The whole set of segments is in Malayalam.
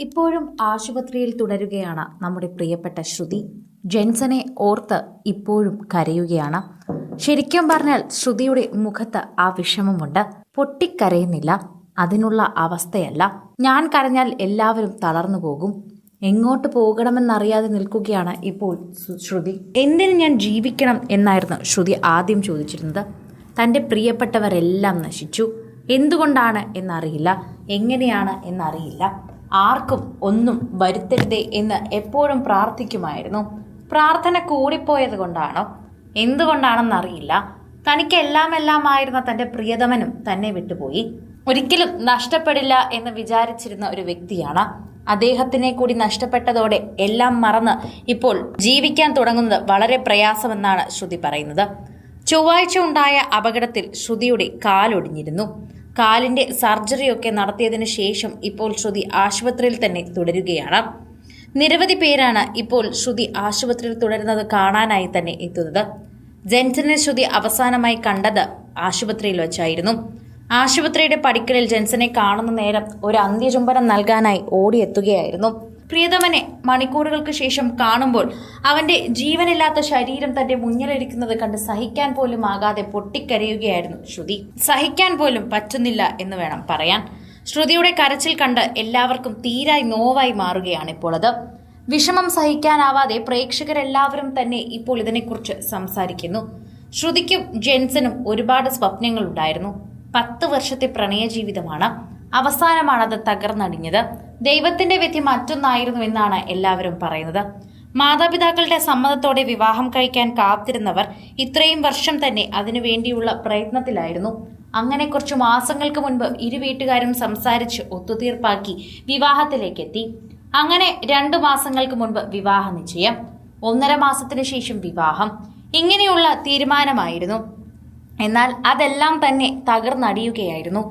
ഇപ്പോഴും ആശുപത്രിയിൽ തുടരുകയാണ് നമ്മുടെ പ്രിയപ്പെട്ട ശ്രുതി. ജെൻസനെ ഓർത്ത് ഇപ്പോഴും കരയുകയാണ്. ശരിക്കും പറഞ്ഞാൽ ശ്രുതിയുടെ മുഖത്ത് ആ വിഷമമുണ്ട്. പൊട്ടിക്കരയുന്നില്ല. അതിനുള്ള അവസ്ഥയല്ല. ഞാൻ കരഞ്ഞാൽ എല്ലാവരും തളർന്നു പോകും. എങ്ങോട്ട് പോകണമെന്നറിയാതെ നിൽക്കുകയാണ് ഇപ്പോൾ ശ്രുതി. എന്തിന് ഞാൻ ജീവിക്കണം എന്നായിരുന്നു ശ്രുതി ആദ്യം ചോദിച്ചിരുന്നത്. തന്റെ പ്രിയപ്പെട്ടവരെല്ലാം നശിച്ചു. എന്തുകൊണ്ടാണ് എന്നറിയില്ല. എങ്ങനെയാണ് എന്നറിയില്ല. ആർക്കും ഒന്നും വരുത്തരുതേ എന്ന് എപ്പോഴും പ്രാർത്ഥിക്കുമായിരുന്നു. പ്രാർത്ഥന കൂടിപ്പോയത് കൊണ്ടാണോ? എന്തുകൊണ്ടാണെന്നറിയില്ല തനിക്ക് എല്ലാം തന്റെ പ്രിയതമനും തന്നെ വിട്ടുപോയി. ഒരിക്കലും നഷ്ടപ്പെടില്ല എന്ന് വിചാരിച്ചിരുന്ന ഒരു വ്യക്തിയാണ്. അദ്ദേഹത്തിനെ കൂടി നഷ്ടപ്പെട്ടതോടെ എല്ലാം മറന്ന് ഇപ്പോൾ ജീവിക്കാൻ തുടങ്ങുന്നത് വളരെ പ്രയാസമെന്നാണ് ശ്രുതി പറയുന്നത്. ചൊവ്വാഴ്ച ഉണ്ടായ അപകടത്തിൽ ശ്രുതിയുടെ കാലൊടിഞ്ഞിരുന്നു. കാലിന്റെ സർജറിയൊക്കെ നടത്തിയതിനു ശേഷം ഇപ്പോൾ ശ്രുതി ആശുപത്രിയിൽ തന്നെ തുടരുകയാണ്. നിരവധി പേരാണ് ഇപ്പോൾ ശ്രുതി ആശുപത്രിയിൽ തുടരുന്നത് കാണാനായി തന്നെ എത്തുന്നത്. ജെൻസനെ ശ്രുതി അവസാനമായി കണ്ടത് ആശുപത്രിയിൽ വച്ചായിരുന്നു. ആശുപത്രിയുടെ പടിക്കലിൽ ജെൻസനെ കാണുന്ന നേരം ഒരു അന്ത്യചുംബനം നൽകാനായി ഓടിയെത്തുകയായിരുന്നു. പ്രിയതമനെ മണിക്കൂറുകൾക്ക് ശേഷം കാണുമ്പോൾ അവന്റെ ജീവനില്ലാത്ത ശരീരം തന്റെ മുന്നിലിരിക്കുന്നത് കണ്ട് സഹിക്കാൻ പോലും ആകാതെ പൊട്ടിക്കരയുകയായിരുന്നു ശ്രുതി. സഹിക്കാൻ പോലും പറ്റുന്നില്ല എന്ന് വേണം പറയാൻ. ശ്രുതിയുടെ കരച്ചിൽ കണ്ട് എല്ലാവർക്കും തീരായി നോവായി മാറുകയാണ് ഇപ്പോൾ അത് വിഷമം സഹിക്കാനാവാതെ പ്രേക്ഷകരെല്ലാവരും തന്നെ ഇപ്പോൾ ഇതിനെക്കുറിച്ച് സംസാരിക്കുന്നു. ശ്രുതിക്കും ജെൻസനും ഒരുപാട് സ്വപ്നങ്ങളുണ്ടായിരുന്നു. പത്ത് വർഷത്തെ പ്രണയ ജീവിതമാണ് അവസാനമാണത് തകർന്നടിഞ്ഞത്. ദൈവത്തിന്റെ വിധി മറ്റൊന്നായിരുന്നു എന്നാണ് എല്ലാവരും പറയുന്നത്. മാതാപിതാക്കളുടെ സമ്മതത്തോടെ വിവാഹം കഴിക്കാൻ കാത്തിരുന്നവർ ഇത്രയും വർഷം തന്നെ അതിനുവേണ്ടിയുള്ള പ്രയത്നത്തിലായിരുന്നു. അങ്ങനെ കുറച്ചു മാസങ്ങൾക്ക് മുൻപ് ഇരു വീട്ടുകാരും സംസാരിച്ച് ഒത്തുതീർപ്പാക്കി വിവാഹത്തിലേക്കെത്തി. അങ്ങനെ രണ്ടു മാസങ്ങൾക്ക് മുൻപ് വിവാഹ നിശ്ചയം ഒന്നര മാസത്തിനു ശേഷം വിവാഹം. ഇങ്ങനെയുള്ള തീരുമാനമായിരുന്നു. എന്നാൽ അതെല്ലാം തന്നെ തകർന്നടിയുകയായിരുന്നു.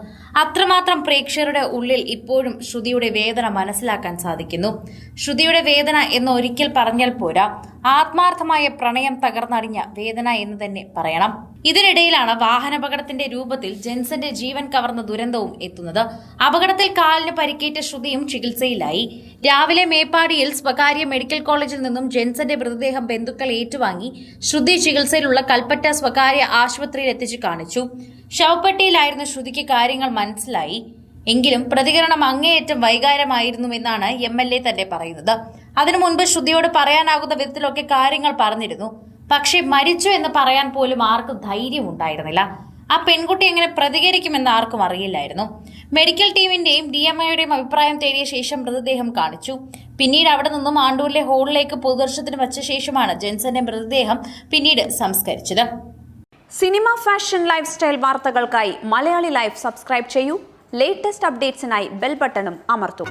അത്രമാത്രം പ്രേക്ഷകരുടെ ഉള്ളിൽ ഇപ്പോഴും ശ്രുതിയുടെ വേദന മനസ്സിലാക്കാൻ സാധിക്കുന്നു. ശ്രുതിയുടെ വേദന എന്ന് ഒരിക്കൽ പറഞ്ഞാൽ പോരാ. ആത്മാർത്ഥമായ പ്രണയം തകർന്നടിഞ്ഞ വേദന എന്ന് തന്നെ പറയണം. ഇതിനിടയിലാണ് വാഹനാപകടത്തിന്റെ രൂപത്തിൽ ജെൻസന്റെ ജീവൻ കവർന്ന ദുരന്തവും എത്തുന്നത്. അപകടത്തിൽ കാലിന് പരിക്കേറ്റ ശ്രുതിയും ചികിത്സയിലായി. രാവിലെ മേപ്പാടിയിൽ സ്വകാര്യ മെഡിക്കൽ കോളേജിൽ നിന്നും ജെൻസന്റെ മൃതദേഹം ബന്ധുക്കൾ ഏറ്റുവാങ്ങി. ശ്രുതി ചികിത്സയിലുള്ള കൽപ്പറ്റ സ്വകാര്യ ആശുപത്രിയിൽ എത്തിച്ചു കാണിച്ചു. ശവപ്പെട്ടിയിലായിരുന്ന ശ്രുതിക്ക് കാര്യങ്ങൾ മനസ്സിലായി. എങ്കിലും പ്രതികരണം അങ്ങേയറ്റം വൈകാരമായിരുന്നുവെന്നാണ് എം എൽ എ തന്നെ പറയുന്നത്. അതിനു മുൻപ് ശ്രുതിയോട് പറയാനാകുന്ന വിധത്തിലൊക്കെ കാര്യങ്ങൾ പറഞ്ഞിരുന്നു. പക്ഷേ മരിച്ചു എന്ന് പറയാൻ പോലും ആർക്കും ധൈര്യം ഉണ്ടായിരുന്നില്ല ആ പെൺകുട്ടി എങ്ങനെ പ്രതികരിക്കുമെന്ന് ആർക്കും അറിയില്ലായിരുന്നു. മെഡിക്കൽ ടീമിന്റെയും ഡി എം ഐയുടെയും അഭിപ്രായം തേടിയ ശേഷം മൃതദേഹം കാണിച്ചു. പിന്നീട് അവിടെ നിന്നും ആണ്ടൂരിലെ ഹോളിലേക്ക് പൊതുദർശനത്തിന് വച്ച ശേഷമാണ് ജെൻസന്റെ മൃതദേഹം പിന്നീട് സംസ്കരിച്ചത്. സിനിമ ഫാഷൻ ലൈഫ് സ്റ്റൈൽ വാർത്തകൾക്കായി മലയാളി ലൈഫ് സബ്സ്ക്രൈബ് ചെയ്യൂ. ലേറ്റസ്റ്റ് അപ്ഡേറ്റ്സിനായി ബെൽ ബട്ടണും അമർത്തും.